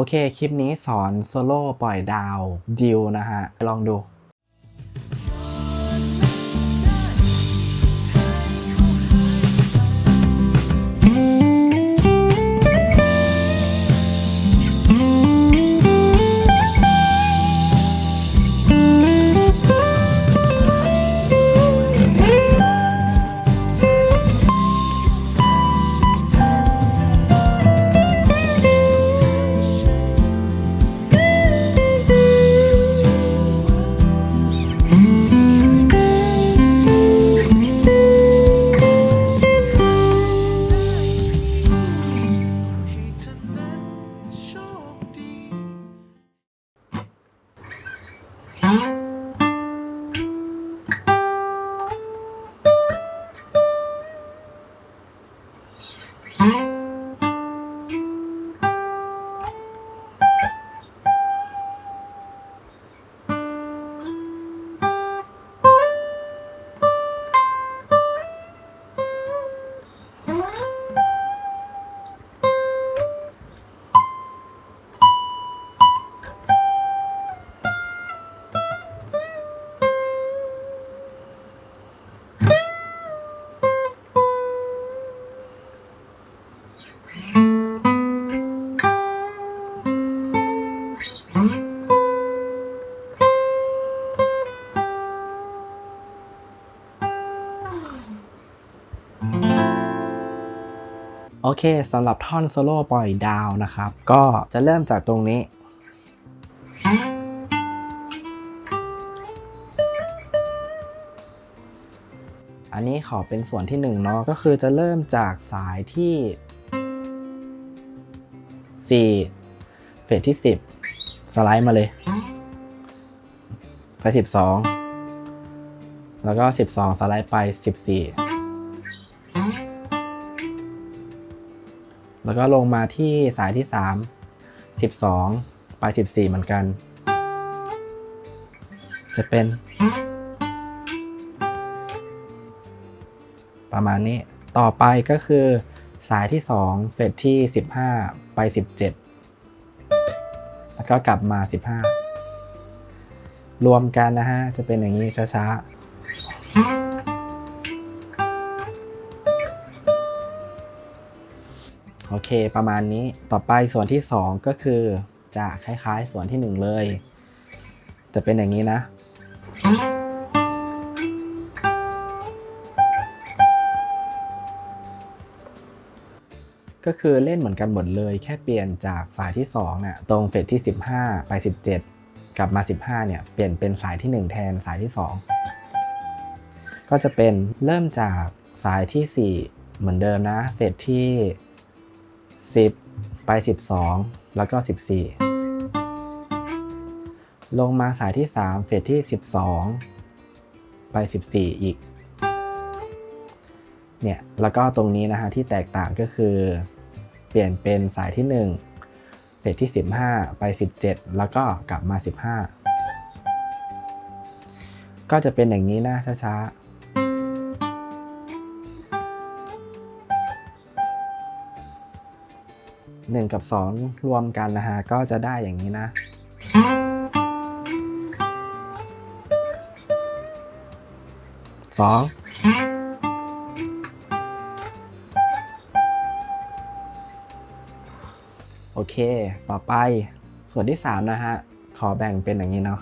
โอเค คลิปนี้สอนโซโล่ปล่อยดาวดิวนะฮะ ลองดู เคสำหรับท่อนโซโล่ปล่อยดาวนะครับ ก็จะเริ่มจากตรงนี้ อันนี้ขอเป็นส่วนที่1เนาะก็คือจะเริ่มจากสายที่ 4 เฟสที่ 10 สไลด์มาเลย ไป 12 แล้วก็ 12 สไลด์ไป 14 แล้วก็ลงมาที่สายที่ 3 12 ไป 14 เหมือนกัน จะเป็น ประมาณนี้ ต่อไปก็คือสายที่ 2 เฟสที่ 15 ไป 17 แล้วก็กลับมา 15 รวมกันนะฮะ จะเป็นอย่างนี้ช้าๆ โอเค ประมาณนี้ต่อไปส่วนที่ 2 ก็คือ จะคล้ายๆ ส่วนที่ 1 เลย จะเป็นอย่างนี้นะ ก็คือเล่นเหมือนกันหมดเลยแค่เปลี่ยนจากสายที่2เนี่ยตรงเฟสที่ 15 ไป 17 กลับมา 15เนี่ยเปลี่ยนเป็นสายที่ 1 แทนสายที่ 2 ก็จะเป็นเริ่มจากสายที่ 4 เหมือนเดิมนะเฟสที่ 10 ไป 12 แล้วก็ 14 ลงมาสายที่ 3 เฟสที่ 12 ไป 14 อีก เนี่ย แล้วก็ตรงนี้นะฮะที่แตกต่างก็คือ เปลี่ยนเป็นสายที่ 1 เฟสที่ 15 ไป 17 แล้วก็กลับมา 15 ก็จะเป็นอย่างนี้นะช้าๆ หนึ่งกับสองรวมกันนะฮะก็จะได้อย่างนี้นะ สอง โอเค ต่อไปส่วนที่สามนะฮะ ขอแบ่งเป็นอย่างนี้เนาะ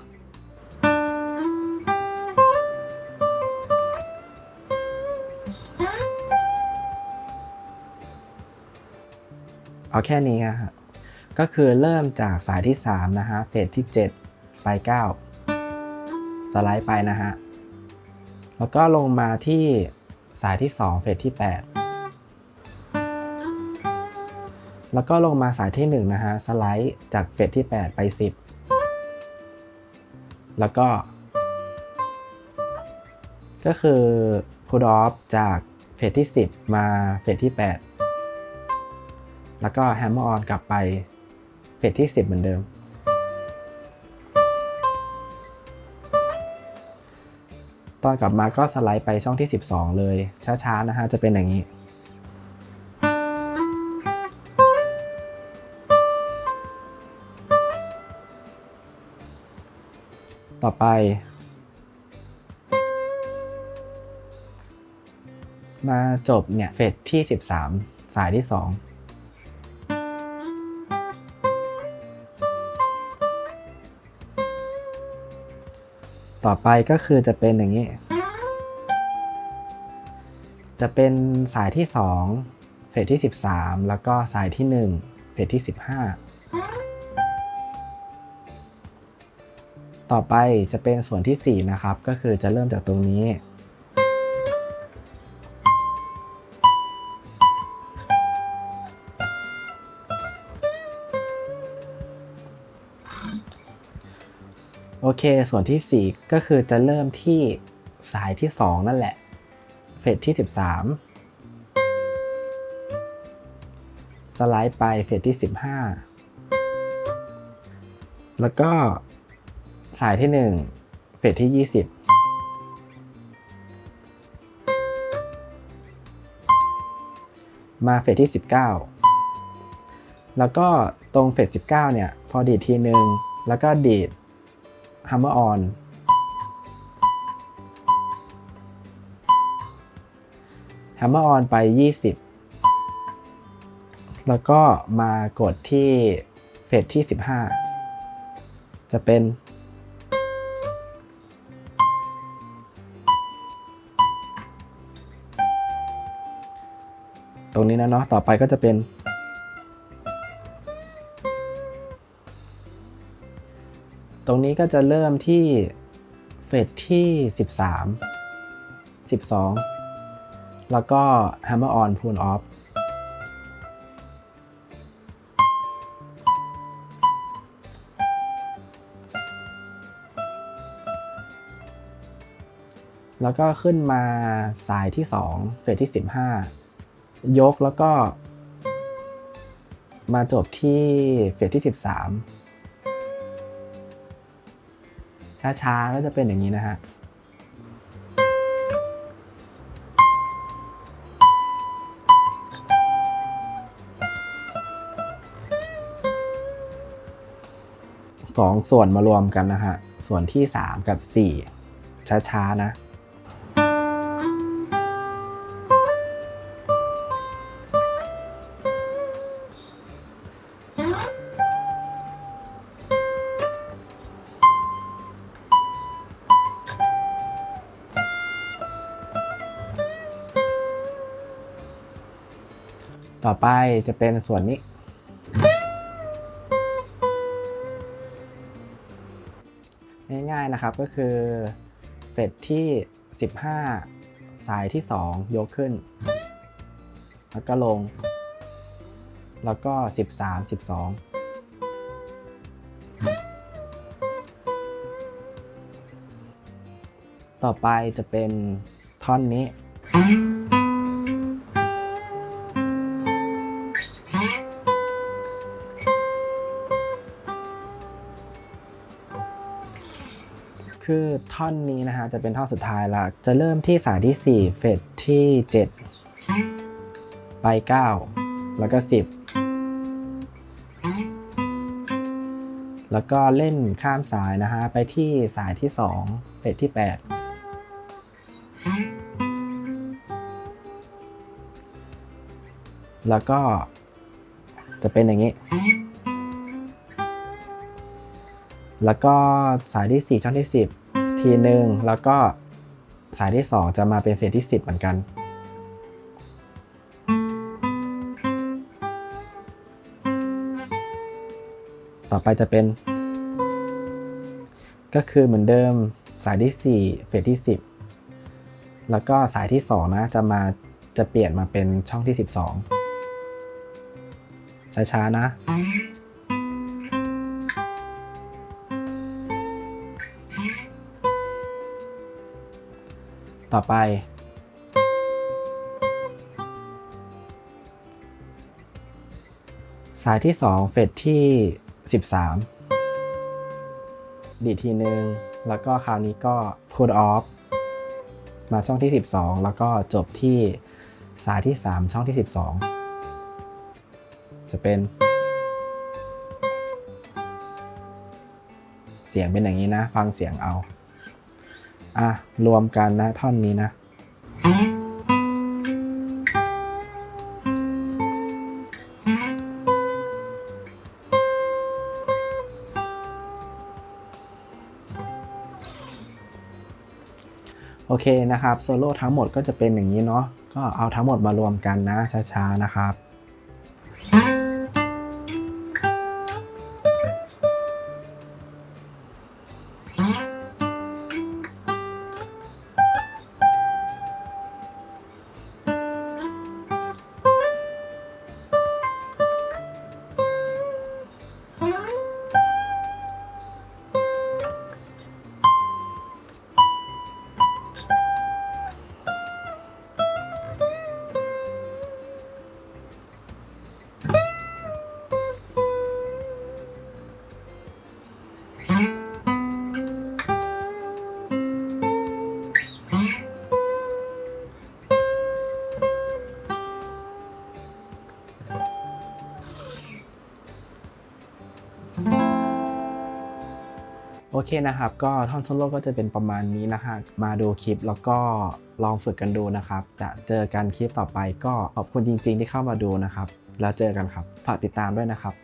เอาแค่นี้อะฮะก็คือเริ่มจากสายที่ 3 นะฮะเฟสที่ 7 ไป 9 สไลด์ไปนะฮะ แล้วก็ลงมาที่สายที่ 2 เฟสที่ 8 แล้วก็ลงมาสายที่ 1 นะฮะ สไลด์จากเฟสที่ 8 ไป 10 แล้วก็ ก็คือพูดอฟจากเฟสที่ 10 มาเฟสที่ 8 แล้วก็ hammer on กลับไปเฟสที่ 10 เหมือนเดิม ตอนกลับมาก็สไลด์ไปช่องที่ 12 เลย ช้าๆ นะฮะ จะเป็นอย่างนี้ ต่อไป มาจบเนี่ย เฟสที่ 13 สายที่ 2 ต่อไปก็คือจะเป็นอย่างนี้ จะเป็นสายที่ 2 เฟสที่ 13 แล้วก็สายที่ 1 เฟสที่ 15 ต่อไปจะเป็นส่วนที่ 4 นะครับ ก็คือจะเริ่มจากตรงนี้ โอเค ส่วนที่ 4 ก็คือจะเริ่มที่สายที่ 2 นั่นแหละ เฟสที่ 13 สไลด์ไปเฟสที่ 15 แล้วก็สายที่ 1 เฟสที่ 20มาเฟสที่ 19 แล้วก็ตรงเฟส19 เนี่ย พอดีดทีหนึ่งแล้วก็ดีด Hammer on Hammer on ไป 20 แล้วก็มากดที่เฟสที่ 15 จะเป็น ตรงนี้นะเนาะ ต่อไปก็จะเป็น ตรงนี้ก็จะเริ่มที่เฟสที่ 13 12 แล้วก็ Hammer on Pull off แล้วก็ขึ้นมาสายที่ 2 เฟสที่ 15 ยกแล้วก็ มาจบที่เฟสที่ 13 ช้าๆ ก็จะเป็นอย่างนี้นะฮะสองส่วนมารวมกันนะฮะ ส่วนที่ 3 กับ 4 ช้าๆ นะ ไปจะเป็นส่วนนี้ ง่ายๆนะครับก็คือเฟสที่ 15 สายที่ 2 ยกขึ้น แล้วก็ลง แล้วก็ 13 12ต่อไปจะเป็นท่อนนี้ คือท่อนนี้นะฮะจะเป็นท่อนสุดท้ายละจะเริ่มที่สายที่ 4 เฟสที่ 7 ไป 9 แล้วก็ 10 แล้วก็เล่นข้ามสายนะฮะไปที่สายที่ 2 เฟสที่ 8 แล้วก็จะเป็นอย่างนี้ แล้วก็สายที่ 4 ช่องที่ 10 ทีหนึ่งแล้วก็สายที่ 2 จะมาเป็นเฟสที่ 10 เหมือนกัน ต่อไปจะเป็น ก็คือเหมือนเดิมสายที่ 4 เฟสที่ 10 แล้วก็สายที่ 2 นะจะมาจะเปลี่ยนมาเป็นช่องที่ 12 ช้าๆนะ ต่อไป สายที่ 2 เฟสที่ 13 ดีทีหนึ่งแล้วก็คราวนี้ก็ pull off มาช่องที่ 12 แล้วก็จบที่สายที่ 3 ช่องที่ 12 จะเป็น เสียงเป็นอย่างนี้นะ ฟังเสียงเอา อะ รวมกันนะท่อนนี้นะ โอเคนะครับ โซโล่ทั้งหมดก็จะเป็นอย่างนี้เนาะก็เอาทั้งหมดมารวมกันนะช้าๆนะครับ อเคนะครับ ก็ท่อนโซโล่ก็จะเป็นประมาณนี้นะฮะมาดูคลิปแล้วก็ลองฝึกกันดูนะครับ จะเจอกันคลิปต่อไปก็ขอบคุณจริง ๆ ที่เข้ามาดูนะครับ แล้วเจอกันครับ ฝากติดตามด้วยนะครับ